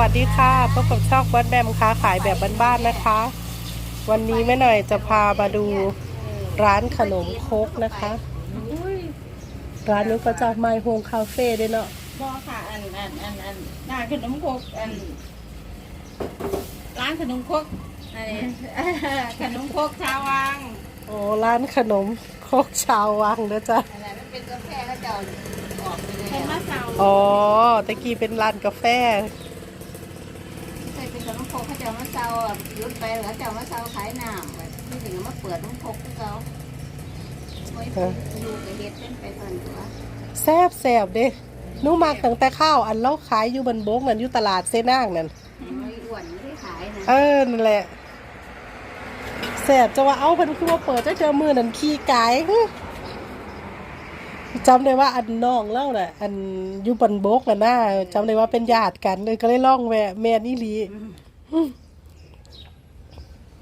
วัสดีค่ะพบกับช่องวัดแบมค้าขายแบบบ้านๆนะคะ วันนี้แม่หน่อยจะพามาดูร้านขนมคกนะคะ ร้านนี้ก็จะไมโฮมคาเฟ่ด้วยเนาะบอค่ะอันอันอันอันร้านขนมคกอันร้านขนมคกอันขนมคกชาววังโอ้ร้านขนมคกชาววังนะจ๊ะอะไรมันเป็นกาแฟเขาจะเอาออกไปเลยเป็นมะเสาอ๋อตะกี้เป็นร้านกาแฟ เคยเป็นขนมครกเขา จะเอามะเสาอะยุดไปแล้วจะเอามะเสาขายน้ำแบบที่ถึงมาเปิดขนมครกที่เขาไว้ดูกระเฮ็ดเป็นไปตอนตัวแซบแซบๆเด้หนูมากตั้งแต่ข้าวอันเล่าขายอยู่บนโบกนั่นอยู่ตลาดเซนางนั่นไม่อ้วนไม่ได้ขายนะเออนั่นแหละแสบจะว่าเอาเพิ่นคือว่าเปิดจะเจอมือนั่นขี้กายหึจำได้ว่าอันน้องเล่าน่ะ อันอยุบันโบกน่ะนะจำได้ว่าเป็นญาติกันเลยก็เลยล่องแวะแม่นี่ลี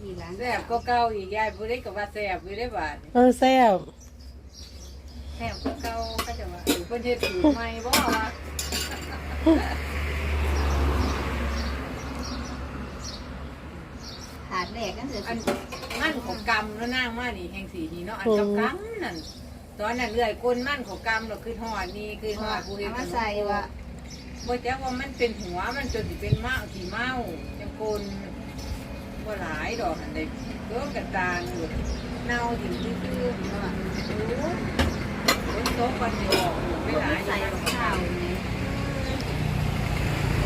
มีร้านแซ่บก็เก่าอีกยายบ่ได้ก็ว่าแซ่บอยู่ได้บาดเออแซ่บแซ่บก็เก่าก็จะว่าเออเพิ่นเฮ็ดสูตรใหม่บ่ว่าถาดแรกนั่นคืออันมันของกรรมแล้วนางมานี่แห่งสีนี่เนาะอันกับกรรมนั่นตอนนั้นเลื่อยก้นมันของกรรมเราคือหอดนี่คือหอดผู้เฮ็ดเอามาใส่ว่าบ่จักว่ามันเป็นหัวมันจนสิเป็นเมาขี้เมาจัง คนบ่หลายดอกอันใดเกินกระตางอยู่เน่าถึงซื่อๆเนาะโอ้ฝนตกวันเดียวออกอยู่ไม่หลายใส่อยู่ข้าวนี่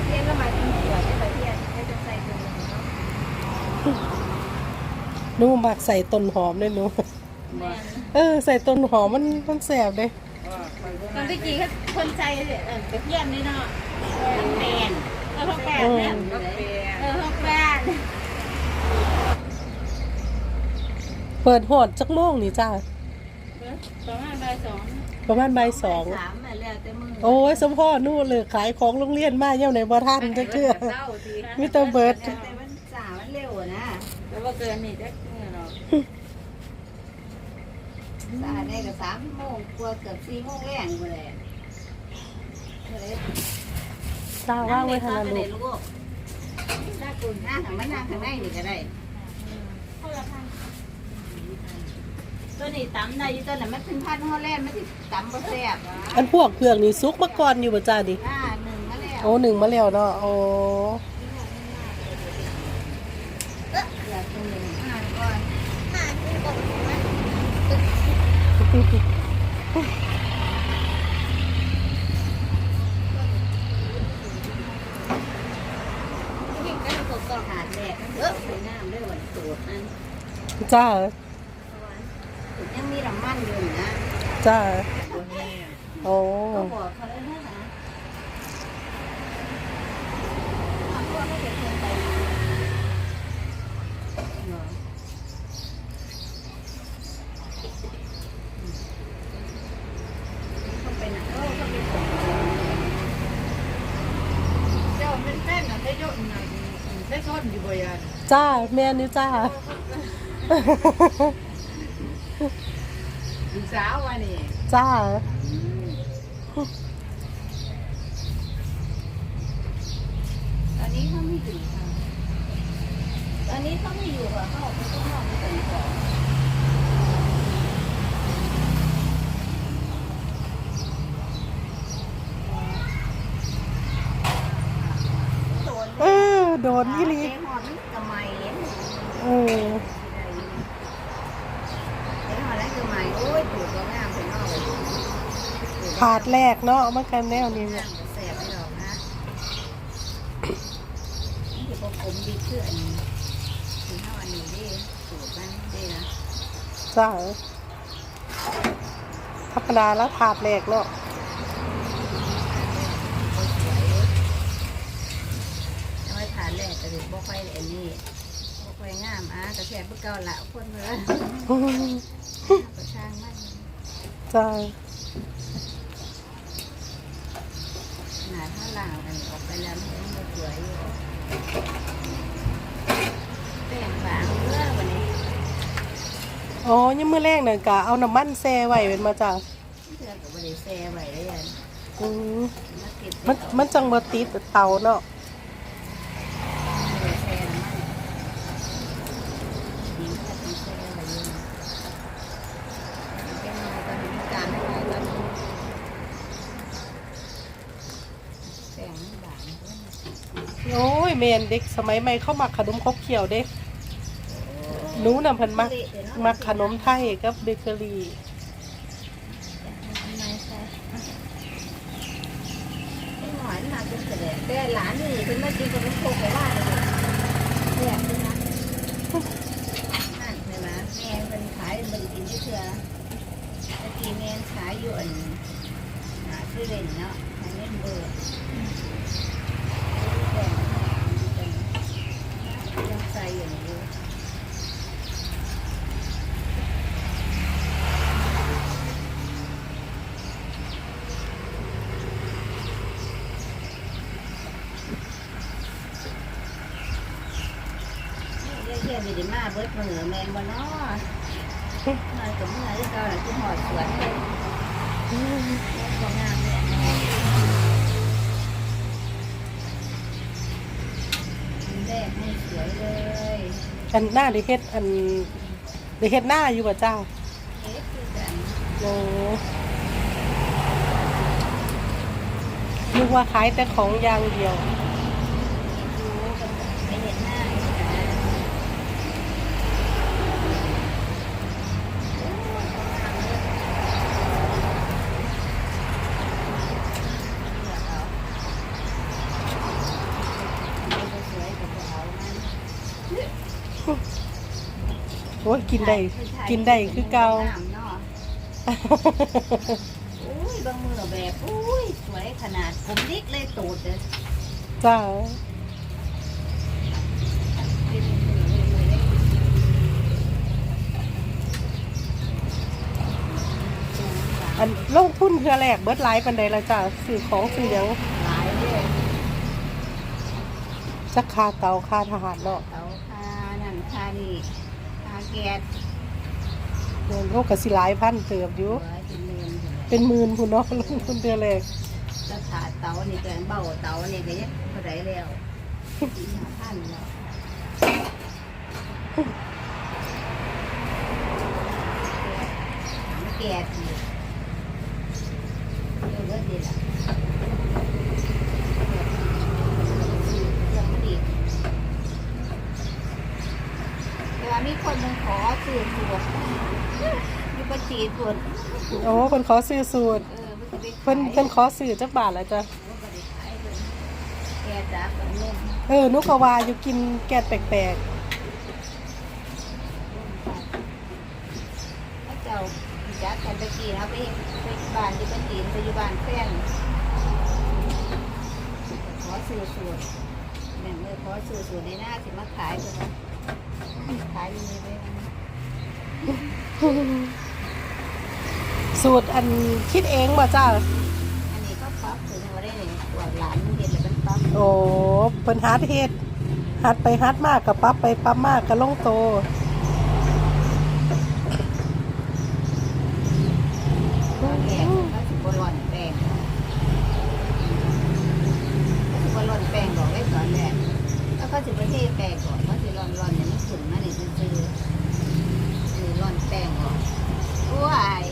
เทียนก็มาเป็นขวดใส่เทียนก็จะใส่ตัวนึงเนาะหนูมักใส่ต้นหอมด้วยหนูแม่นเออ ใส่ต้นหอมมันมันแซ่บเด้ว่าไปบ่ตอมานที่กี้ก็คนใจเอ่อกระเทียมนี่เนาะทั้งแปน เออทั้งแปนเนี่ยก็แปลเออทั้งแปนเปิดหอดจักโมงนี่จ้าประมาณบ่ายสองประมาณบ่ายสองสามมาแล้วแต่มือโอ้ยสมพ่อนู่นเลยขายของโรงเรียนมาเย่าในบ่ทันจักเทื่อเศร้าทีมิเตอร์เบิร์ดแต่มันสามันเร็วอะนะแล้วว่าเกินนี่จักเมื่อเนาะสาได้ก็สามโมงกว่าเกือบสี่โมงแรงก็เลย เลยตาว่างไว้ทางนั้นลูกลูกน่ากุนหน้าทางมันนั่งทางไหนนี่ก็ได้ตัวนี้ตำได้อยู่ตัวนั้นมันเป็นพันธุ์ฮอลแลนด์มันสิตำบ่แซ่บอันพวกเพือกนี่ซุกมาก่อนอยู่บ่จ้าดิอ่าหนึ่งมาแล้วโอ้หนึ่งมาแล้วเนาะโอ้เออเหลือตัวหนึ่งอ่านก่อนอ่านก่อนนี่ก็ต้องต้องหาดแดด เออใส่น้ำด้วยวันสูตรนั้นจ้ายังมีน้ำมันอยู่นะจ้าตัวนี้โอ้ ก็บอกเขาเลยนะอะพวกไม่เป็นคนไปเนาะเขาเป็นอะเออเขาเป็นคนเจ้าเป็นแฟนอะได้ยกหน่อย ได้ท นอยู่บ่ยันจ้าแม่นี่จ้าลูกสาวว่านี่จ้าตอนนี้เขาไม่อยู่ค่ะตอนนี้เขาไม่อยู่ค่ะเขาออกไปข้างนอกไปแต่งของ เออ โดนอีหลีเจ๊หอมนี่ทำไมเห็นเออเจ๊หอมแล้วคือไม้โอ้ยปลูกก็งามเป็นนอกเลยผาดแรกเนาะมันกันแนวนี้งาเนี่ยมแสบไม่ดอกนะนี่คือพวกผมดีขึ้นอันนี้ถึงเท่าอันนี้ดิปลูกมันดินะจ้าธรรมดาแล้วผาดแรกเนาะ เอาไว้ทานแรกแต่เด็ก บ่ค่อยอันนี้บ่ค่อยงามอะกระแทกเพื่อเก่าละคนเพื่อนกระช่างมันจ้าหนาถ้าล่างอันนี้ออกไปแล้วมันยังบ่สวยอยู่แป้งบางเมื่อวันนี้อ๋อยังมื้อแรกนั่นกะเอาน้ำมันแซ่ไว้เป็นมาจ้าเพื่อนก็บ่ได้แซ่ไว้ได้ยันอืมมาเก็บมันมันจังบ่ติดเตาเนาะ โอ้ยแมนเด็กสมัยใหม่เข้ามักขนมครกเขียวเด็กหนูนำเพิ่นมักมักขนมไทยกับเบเกอรี่หวานมาจนเสด็จแต่หลานนี่เป็นมากินกับลูกโคกว่าเลยเนี่ยคือนะนั่นใช่ไหมแม่เป็นขายเป็นกินที่เชื่อตะกี้แม่ขายอยู่อันหาซื้อเล่นเนาะขายเล่นเบอร์ยังใส่อยู่อยู่ เยี่ยมดีมาเบิดมือแมนบ่เนาะมากับเมื่อที่เก่าน่ะคือหอดสวนเลยบ่งามเลยอันแรกให้สวยเลยอันหน้าได้เฮ็ดอันได้เฮ็ดหน้าอยู่บ่เจ้าเอ๊ะคือกันโอ้นึกว่าขายแต่ของอย่างเดียว ดูกันไปเห็นหน้าให้กันโอ้ยบ่งามเลยเลือกเอาเอาไปสวยกับเอามัน โอ้ย กินได้ กินได้คือเก่าอุ้ยบางมือแบบอุ้ยสวยขนาดผมเล็กเลยตูดเลยจ้าอันลงทุนเทื่อแรกเบิดหลายปานใดละจ้าซื้อของซื้อหยังหลายเลยจักค่าเตาค่าทหารเนาะเขาคานั่นคานี่คา แก๊สเงินเขาก็สิหลายพันเติบอยู่หัวเป็นเมือนเป็นหมื่นพุ่นเนาะลงทุนเทื่อแรกแล้วขาเตานี่ก็เบาเตานี่ก็ยังเท่าไรแล้วสี่ห้าพันแล้วแก๊สอีกเยอะเยอะดีละเครื่องมันดี แต่ว่ามีคนมันขอซื้อตัวมีบัญชีตัวโอ้เพิ่นขอซื้อสูตรเออมันจะไปเพิ่นขายเพิ่นขอซื้อจักบาทละจ้ะว่าบ่ได้ขายเพิ่นแกจับกับเล่นเออหนุก็ว่าอยู่กินแกดแปลกพระเจ้าจัดกันตะกี้นะไปไปบ้านที่บ้านจีนไปอยู่บ้านแฟนขอซื้อสูตรแม่งเลยขอซื้อสูตรในหน้าสิมาขายเพิ่นว่า ขายดีเลยนะๆสูตรอันคิดเองบ่จ้าอันนี้ก็ปั๊บถึงว่าได้เนี่ยตัวหลานมันเด็ดแล้วมันปั๊บโอ้เพิ่นฮัดเฮ็ดฮัดไปฮัดมากกับปั๊บไปปั๊บมากกับลงโต แกงก็สิบร้อนแป้งก็สิบร้อนแป้งบอกไว้ก่อนแหละแล้วก็สิบเทแป้งก่อนก็สิร้อนร้อนๆอย่างนี้ขึ้นมานี่ซื่อๆคือร้อนแป้งก่อนว้าย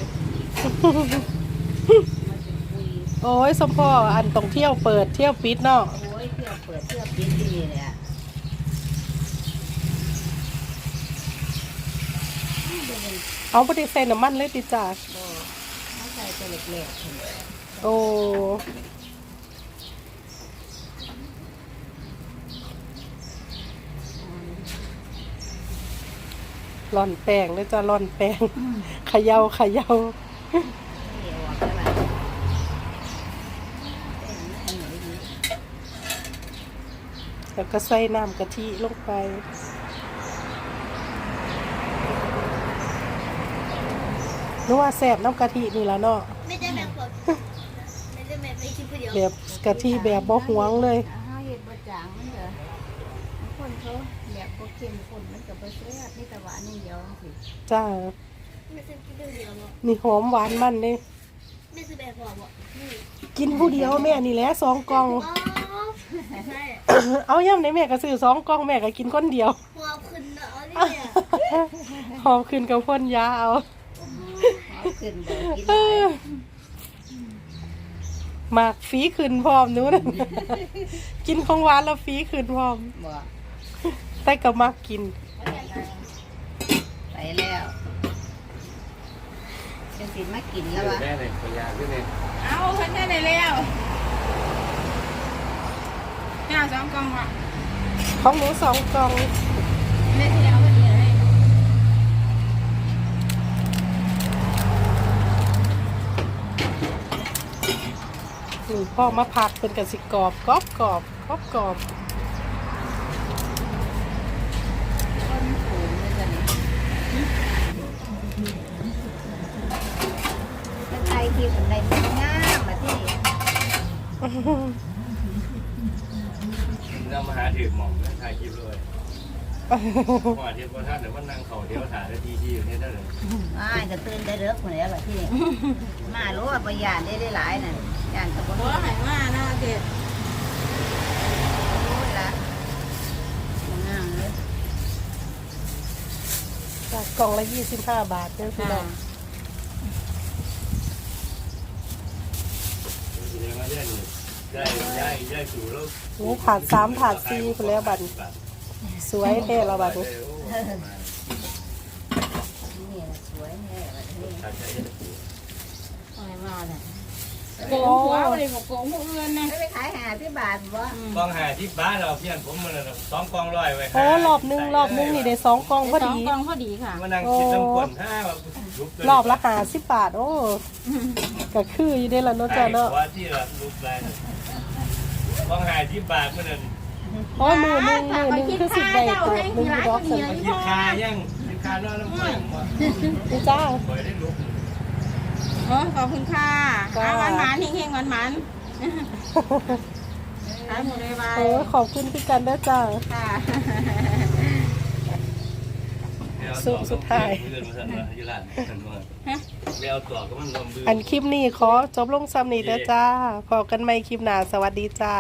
มันจะคุย โอ้ย สมพ่ออันต้องเที่ยวเปิดเที่ยวปิดเนาะโอ้ยเที่ยวเปิดเที่ยวปิดที่นี่เลยอะไม่ได้เป็นเอาบ่ได้ใส่น้ำมันเลยติจ้าโบเขาใส่ตัวเล็กๆเลยโอ้ร่อนแป้งเลยจ้าร่อนแป้งเขย่าเขย่าเดี๋ยวออกแล้วล่ะเป็นอันไหนดี แล้วก็ใส่น้ำกะทิลงไปนึกว่าแซ่บน้ำกะทินี่ละเนาะไม่ได้แบบแบบไม่ได้แบบไปกินคนเดียวแบบกะทิแบบบ่หวงเลยอาหารเห็ดบะจางมันเหรอบางคนเขาแบบบ่เข้มข้นมันกับบ่แซ่บนี่แต่หวานอย่างเดียวสิจ้าไม่ใช่กินคนเดียวบอกนี่หอมหวานมันเลย ไม่ใช่แบบบอกบอกนี่กินผู้เดียวแม่นี่แหละสองกล่อง อ๋อใช่เอาย่ำในแม่ก็ซื้อสองกล่องแม่ก็กินคนเดียวหัวขึ้นเนาะนี่เนี่ยหอมขึ้นกับพ่นยาเอาหอมขึ้นบ่กินหลายมากฟีขึ้นพร้อมนู้นกินของหวานแล้วฟีขึ้นพร้อมบ่แต่ก็มักกิน ไปแล้วจะ สิมากินแล้ววะได้เลยพยาขึ้นเลยเอาเพิ่นได้แล้วเจ้าสองกล่องว่ะของหนูสองกล่องได้ที่แล้ววันนี้เลยนี่พ่อมาพักเป็นกสิกรอบกรอบกรอบกรอบกรอบ ต้นผูงเลยจ้ะนี่เป็นไทยที่คนใดมันงามมาที่นี่ เรามาหาถือหม่อมแล้วถ่ายคลิปเลยพอเทียบกับท่านเดี๋ยวมันนั่งเขาเดี๋ยวถ่ายได้ทีที่อยู่นี่ได้เลยอ้ายก็ตื่นได้เลิกหมดแล้วแบบที่นี่มารู้ว่าประหยัดได้หลายๆน่ะยานตะบนบ่ให้มาเนาะเด็ดรู้ละงามเลยจากกล่องละยี่สิบห้าบาทเนี่ยพี่น้องเดี๋ยวมาได้หนู ได้ได้ได้สูแล้วนี่ถาดสามถาดสี่ไปแล้วบัดนี้สวยเท่ละบัดนี้นี่แหละสวยแน่แบบนี้เอาให้มาเลยโกงหัวบ่ได้บ่โกงผู้อื่นนะไม่ไปขายหาที่บาทบ่กองหาที่บ้านเราเพี้ยนผมมันสองกองร้อยไว้โอ้รอบนึงรอบนึงนี่ได้สองกล่องพอสองดี กองพอดีค่ะมานั่งคิดน้ำคนห้าแบบรอบละหาสิบบาทโอ้ก็คืออยู่ได้ละเนาะจ้าเนาะ ว่าที่ละรูปแรง กองหาที่บาทมันนั่นโอ้มือหนึงมือหนึงคือสิบใบตัวหนึงอยู่ดอกสันคิดคายังคิดคานอนน้ำมันมานี่จ้าคอยได้ลุกโอ้ขอบคุณค่ะจ้า หวานหวานๆเฮงๆหวานหวานๆขายหมดเลยบายโอ้ขอบคุณพี่กันด้วยจ้า ค่ะ สุดท้ายเงินมาสั่นมาอยู่ร้านสั่นมาไปเอาตัวก็มันลมบือันคลิปนี้ขอจบลงซ้ำนี้เด้อจ้าพอกันใหม่คลิปหน้าสวัสดีจ้า